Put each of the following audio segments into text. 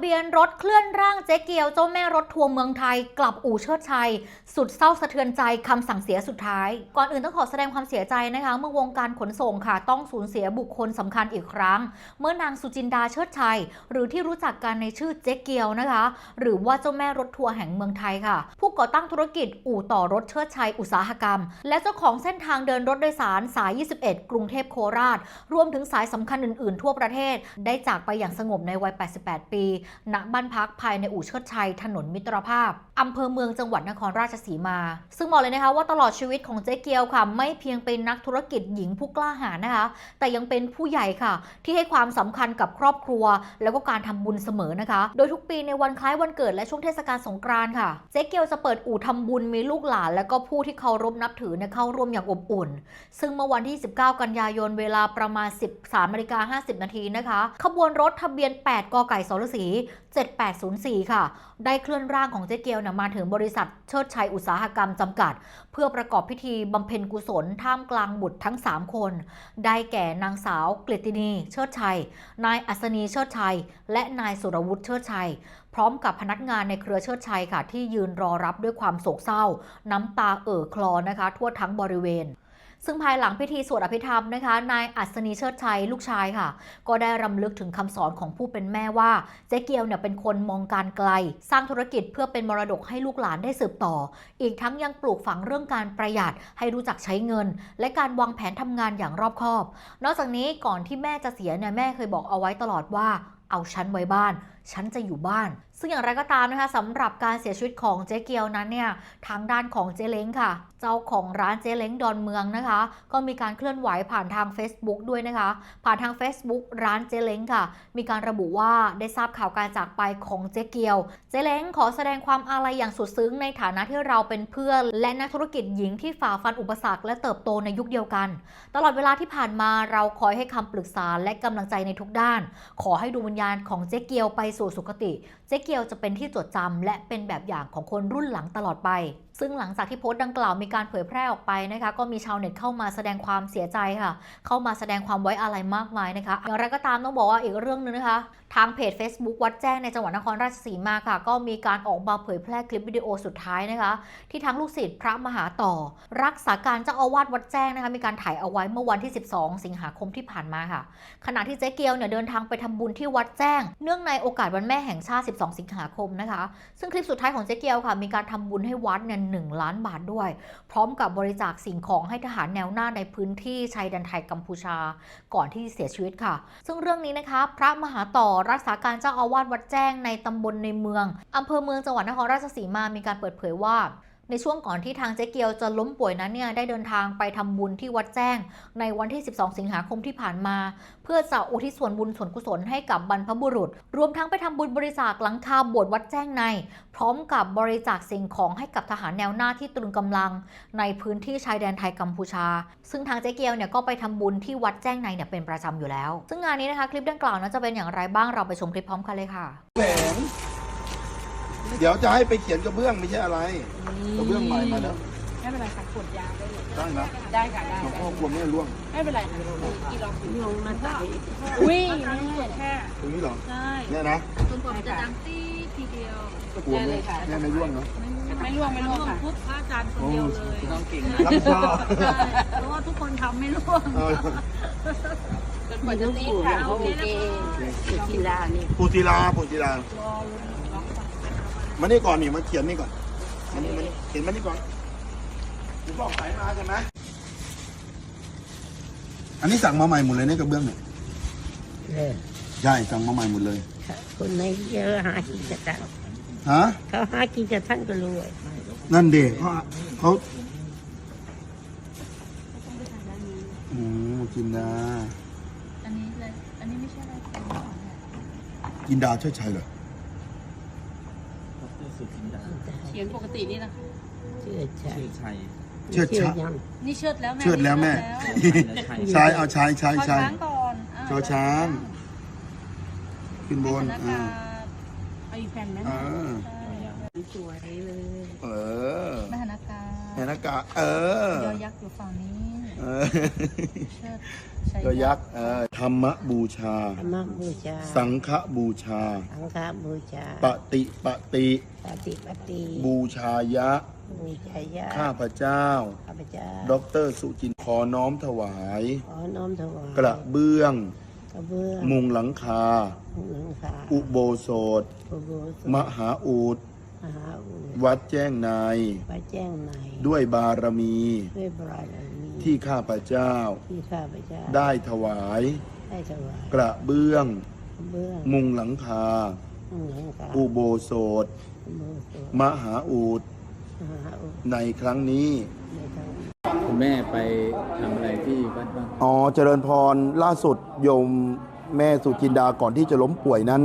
เบียนรถเคลื่อนร่างเจ๊เกียวเจ้าแม่รถทัวร์เมืองไทย กลับอู่เชิดชัย สุดเศร้าสะเทือนใจคำสั่งเสียสุดท้าย ก่อนอื่นต้องขอแสดงความเสียใจนะคะ เมื่อวงการขนส่งค่ะ ต้องสูญเสียบุคคลสำคัญอีกครั้ง เมื่อนางสุจินดาเชิดชัย หรือที่รู้จักกันในชื่อเจ๊เกียวนะคะ หรือว่าเจ้าแม่รถทัวร์แห่งเมืองไทยค่ะ ผู้ก่อตั้งธุรกิจอู่ต่อรถเชิดชัยอุตสาหกรรม และเจ้าของเส้นทางเดินรถโดยสารสาย 21 กรุงเทพโคราช รวมถึงสายสำคัญอื่น ๆ ทั่วประเทศได้จากไปอย่างสงบในวัย 88 ปีณบ้านพักภายในอู่เชิดชัย ถนนมิตรภาพอำเภอเมืองจังหวัดนครราชสีมา ซึ่งบอกเลยนะคะว่าตลอดชีวิตของเจ๊เกียวค่ะ ไม่เพียงเป็นนักธุรกิจหญิงผู้กล้าหาญนะคะ แต่ยังเป็นผู้ใหญ่ค่ะ ที่ให้ความสำคัญกับครอบครัว แล้วก็การทำบุญเสมอนะคะ โดยทุกปีในวันคล้ายวันเกิดและช่วงเทศกาลสงกรานต์ค่ะ เจ๊เกียวจะเปิดอู่ทำบุญมีลูกหลาน และก็ผู้ที่เคารพนับถือเนี่ยเข้าร่วมอย่างอบอุ่น ซึ่งเมื่อวันที่ 19 กันยายนเวลาประมาณ 13นาฬิกา50 นาทีนะคะ ขบวนรถทะเบียน 8 กไก่สรศรี7804 ค่ะ ได้เคลื่อนร่างของเจ๊เกียวเนี่ยมาถึงบริษัทเชิดชัยอุตสาหกรรมจำกัด เพื่อประกอบพิธีบำเพ็ญกุศลท่ามกลางบุตรทั้ง 3 คน ได้แก่นางสาวกฤตินีเชิดชัย นายอัศนีเชิดชัย และนายสุรวุฒิเชิดชัย พร้อมกับพนักงานในเครือเชิดชัยค่ะ ที่ยืนรอรับด้วยความโศกเศร้า น้ำตาเอ่อคลอนะคะ ทั่วทั้งบริเวณ ซึ่งภายหลังพิธีสวดอภิธรรมนะคะ นายอัศนีเชิดชัยลูกชายค่ะ ก็ได้รำลึกถึงคำสอนของผู้เป็นแม่ว่า เจ๊เกียวเนี่ยเป็นคนมองการไกล สร้างธุรกิจเพื่อเป็นมรดกให้ลูกหลานได้สืบต่อ อีกทั้งยังปลูกฝังเรื่องการประหยัดให้รู้จักใช้เงิน และการวางแผนทำงานอย่างรอบคอบ นอกจากนี้ก่อนที่แม่จะเสียเนี่ยแม่เคยบอกเอาไว้ตลอดว่าเอาฉันไว้บ้าน ฉันจะอยู่บ้าน ซึ่งอย่างไรก็ตามนะคะสำหรับการเสียชีวิตของเจ๊เกียวนั้นเนี่ยทางด้านของเจ๊เล้งค่ะ เจ้าของร้านเจ๊เล้งดอนเมืองนะคะ ก็มีการเคลื่อนไหวผ่านทาง Facebook ด้วยนะคะ ผ่านทาง Facebook ร้านเจ๊เล้งค่ะ มีการระบุว่าได้ทราบข่าวการจากไปของเจ๊เกียว เจ๊เล้งขอแสดงความอาลัยอย่างสุดซึ้งในฐานะที่เราเป็นเพื่อนและนักธุรกิจหญิงที่ฝ่าฟันอุปสรรคและเติบโตในยุคเดียวกัน ตลอดเวลาที่ผ่านมาเราคอยให้คำปรึกษาและกำลังใจในทุกด้าน ขอให้ดวงวิญญาณของเจ๊เกียวไปสสุคติ เจ๊เกียวจะเป็นที่จดจำและเป็นแบบอย่างของคนรุ่นหลังตลอดไป ซึ่งหลังจากที่โพสต์ดังกล่าวมีการเผยแพร่ออกไปนะคะ ก็มีชาวเน็ตเข้ามาแสดงความเสียใจค่ะ เข้ามาแสดงความไว้อาลัยมากมายนะคะอย่างไรก็ตามต้องบอกว่าอีกเรื่องหนึงนะคะ ทางเพจ Facebook วัดแจ้งในจังหวัดนครราชสีมาค่ะ ก็มีการออกมาเผยแพร่คลิปวิดีโอสุดท้ายนะคะ ที่ทั้งลูกศิษย์พระมหาต่อ รักษาการเจ้าอาวาสวัดแจ้งนะคะมีการถ่ายเอาไว้เมื่อวันที่ 12 สิงหาคมที่ผ่านมาค่ะ ขณะที่เจ๊เกียวเนี่ยเดินทางไปทำบุญที่วัดแจ้ง เนื่องในโอกาสวันแม่แห่งชาติ 12 สิงหาคมนะคะ ซึ่งคลิปสุดท้ายของเจ๊เกียวค่ะ มีการทำบุญให้วัดเนี่ยหล้านบาทด้วย พร้อมกับบริจาคสิ่งของให้ทหารแนวหน้าในพื้นที่ชายแดนไทยกัมพูชา ก่อนที่เสียชีวิตค่ะ ซึ่งเรื่องนี้นะคะ พระมหาต่อรักษาการเจ้าอาวาสวัดแจ้งในตำบลในเมืองอำเภอเมืองจังหวัดนครราชสีมา มีการเปิดเผยว่า ในช่วงก่อนที่ทางเจ๊เกียวจะล้มป่วยนั้นเนี่ยได้เดินทางไปทำบุญที่วัดแจ้ง ในวันที่ 12 สิงหาคมที่ผ่านมา เพื่อจะอุทิศส่วนบุญส่วนกุศลให้กับบรรพบุรุษ รวมทั้งไปทำบุญบริจาคหลังคาโบสถ์วัดแจ้งใน พร้อมกับบริจาคสิ่งของให้กับทหารแนวหน้าที่ตรึงกำลัง ในพื้นที่ชายแดนไทยกัมพูชา ซึ่งทางเจ๊เกียวเนี่ยก็ไปทำบุญที่วัดแจ้งในเนี่ยเป็นประจำอยู่แล้ว ซึ่งงานนี้นะคะคลิปดังกล่าวนั้นจะเป็นอย่างไรบ้างเราไปชมคลิปพร้อมกันเลยค่ะ เดี๋ยวจะให้ไปเขียนกระเบื้องไม่ใช่อะไรกระเบื้องใหม่มาแล้วไม่เป็นไรค่ะกดยาได้เลยได้นะได้ค่ะได้หลวงพ่อกลัวไม่ให้ร่วงไม่เป็นไรค่ะกี่รอบลงมาใส่อุ้ยนี่แค่ตรงนี้เหรอใช่เนี่ยนะจนกว่ามันจะดังตีทีเดียวกลัวไม่แม่ไม่ร่วงเนาะไม่ร่วงไม่ร่วงค่ะพุทธพระอาจารย์คนเดียวเลยรับผิดชอบใช่เพราะว่าทุกคนทำไม่ร่วงเออจนกว่าจะตีค่ะโอเคกีฬานี่ปูจิลาปูจิลา มานี่ก่อนนี่มาเขียนนี่ก่อนมานี่มานี่เขียนมานี่ก่อนคุณบอกสายมาใช่ไหมอันนี้สั่งมาใหม่หมดเลยเนี่ยกระเบื้องเนี่ยเออใช่สั่งมาใหม่หมดเลย คนไหนเยอะหากินจะทันฮะ เขาหากินจะทันก็รวยนั่นเด็กเขาเขาอืมกินดาอันนี้เลย อันนี้ไม่ใช่อะไรเป็นของเนี่ยกินดาใช่ใช่เหรอ เขียนปกตินี่นะคะเชื่อใจเชื่อชะยังนี่เชิดแล้วแม่เชื่อแล้วแม่เชิดชายเอาชายชายแล้วชายช้างก่อนอะชอช้างขึ้นบนธนาอ่าคารเอาอีกแผ่นไหมเออสวยเลยเออแม่ธนาคารแหนากาเออยอยักษ์อยู่ฝั่งนี้อ เออเชิดชัยก็ยักษ์เออธรรมบูชา ธรรมบูชา สังฆบูชา สังฆบูชา ปฏิปฏิปฏิปฏิบูชายะ บูชายะ ข้าพเจ้า ข้าพเจ้าดอกเตอรสุจินขอน้อมถวาย ขอน้อมถวาย กระเบื้อง กระเบื้อง มุงหลังคามุงหลังคาอุโบสถอุโบสถ มหาอูด มหาอุดวัดแจ้งใน วัดแจ้งในด้วยบารมี ด้วยบารมีที่ข้าพเจ้า ที่ข้าพเจ้าได้ถวาย ได้ถวายกระเบื้องกระเบื้องมุงหลังคามุงหลังคาอุโบสถ อุโบสถมหาอูดมหาอุดในครั้งนี้ ในทาง คุณแม่ไปทำอะไรที่วัดบ้างอ๋อเจริญพรล่าสุดโยมแม่สุจินดาก่อนที่จะล้มป่วยนั้น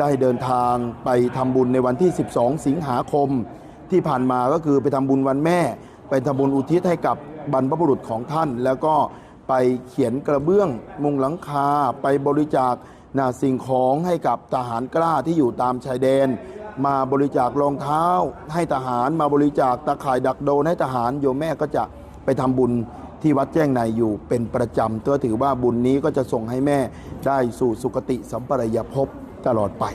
ได้เดินทางไปทำบุญในวันที่ 12 สิงหาคม ที่ผ่านมาก็คือไปทำบุญวันแม่ ไปทำบุญอุทิศให้กับบรรพบุรุษของท่าน แล้วก็ไปเขียนกระเบื้องมุงหลังคา ไปบริจาคนาสิ่งของให้กับทหารกล้าที่อยู่ตามชายแดน มาบริจาครองเท้า ให้ทหารมาบริจาคตะข่ายดักโดนให้ทหารโยมแม่ก็จะไปทำบุญที่วัดแจ้งในอยู่เป็นประจำก็ถือว่าบุญนี้ก็จะส่งให้แม่ได้สู่สุคติสัมปรายภพ ตลอดไป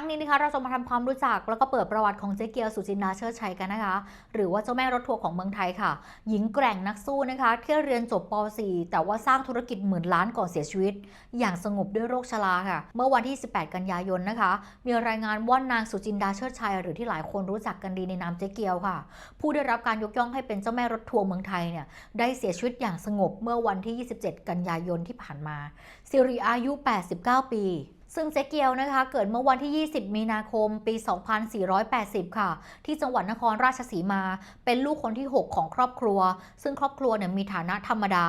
ทั้งนี้นะคะเราจะมาทำความรู้จักแล้วก็เปิดประวัติของเจ๊เกียวสุจินดาเชิดชัยกันนะคะ หรือว่าเจ้าแม่รถทัวร์ของเมืองไทยค่ะ หญิงแกร่งนักสู้นะคะที่เรียนจบป .4 แต่ว่าสร้างธุรกิจหมื่นล้านก่อนเสียชีวิต อย่างสงบด้วยโรคชราค่ะ เมื่อวันที่ 18 กันยายนนะคะ มีรายงานว่านางสุจินดาเชิดชัย หรือที่หลายคนรู้จักกันดีในนามเจ๊เกียวค่ะ ผู้ได้รับการยกย่องให้เป็นเจ้าแม่รถทัวร์เมืองไทยเนี่ยได้เสียชีวิตอย่างสงบเมื่อวันที่ 27 กันยายนที่ผ่านมาสิริอายุ 89 ปี ซึ่งเจ๊เกียวนะคะเกิดเมื่อวันที่ 20 มีนาคม ปี 2480 ค่ะ ที่จังหวัดนครราชสีมา เป็นลูกคนที่ 6 ของครอบครัว ซึ่งครอบครัวเนี่ยมีฐานะธรรมดา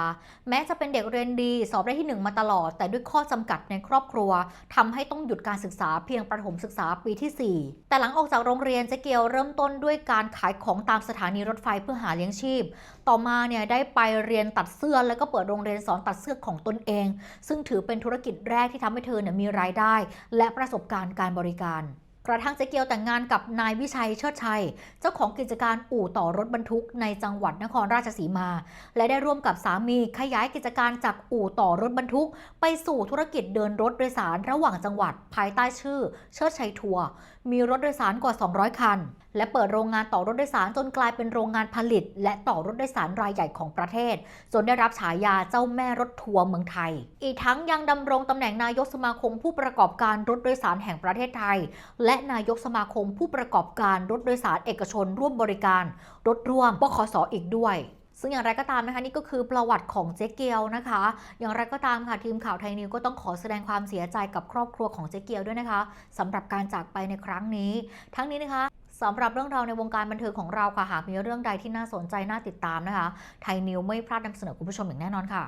แม้จะเป็นเด็กเรียนดี สอบได้ที่ 1 มาตลอด แต่ด้วยข้อจำกัดในครอบครัวทำให้ต้องหยุดการศึกษาเพียงประถมศึกษาปีที่ 4 แต่หลังออกจากโรงเรียนเจ๊เกียวเริ่มต้นด้วยการขายของตามสถานีรถไฟเพื่อหาเลี้ยงชีพ ต่อมาเนี่ยได้ไปเรียนตัดเสื้อแล้วก็เปิดโรงเรียนสอนตัดเสื้อของตนเอง ซึ่งถือเป็นธุรกิจแรกที่ทำให้เธอเนี่ยมีรายได้ และประสบการณ์การบริการ กระทั่งเจ๊เกียวแต่งงานกับนายวิชัยเชิดชัย เจ้าของกิจการอู่ต่อรถบรรทุกในจังหวัดนครราชสีมา และได้ร่วมกับสามีขยายกิจการจากอู่ต่อรถบรรทุก ไปสู่ธุรกิจเดินรถโดยสารระหว่างจังหวัดภายใต้ชื่อ เชิดชัยทัวร์มีรถโดยสารกว่า 200 คัน และเปิดโรงงานต่อรถโดยสารจนกลายเป็นโรงงานผลิต และต่อรถโดยสารรายใหญ่ของประเทศ จนได้รับฉายาเจ้าแม่รถทัวร์เมืองไทย อีกทั้งยังดำรงตำแหน่งนายกสมาคมผู้ประกอบการรถโดยสารแห่งประเทศไทย และนายกสมาคมผู้ประกอบการรถโดยสารเอกชน ร่วมบริการ รถร่วมบขสอีกด้วยซึ่งอย่างไรก็ตามนะคะนี่ก็คือประวัติของเจ๊เกียวนะคะ อย่างไรก็ตามค่ะทีมข่าวไทยนิวก็ต้องขอแสดงความเสียใจกับครอบครัวของเจ๊เกียวด้วยนะคะสำหรับการจากไปในครั้งนี้ ทั้งนี้นะคะ สำหรับเรื่องราวในวงการบันเทิงของเราค่ะ หากมีเรื่องใดที่น่าสนใจน่าติดตามนะคะ ไทยนิวไม่พลาดนำเสนอคุณผู้ชมอย่างแน่นอนค่ะ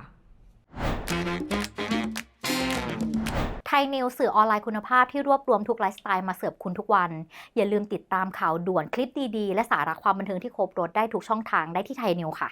ไทยนิวสื่อออนไลน์คุณภาพที่รวบรวมทุกไลฟ์สไตล์มาเสิร์ฟคุณทุกวัน อย่าลืมติดตามข่าวด่วนคลิปดีๆ และสาระความบันเทิงที่ครบรถได้ทุกช่องทางได้ที่ไทยนิวค่ะ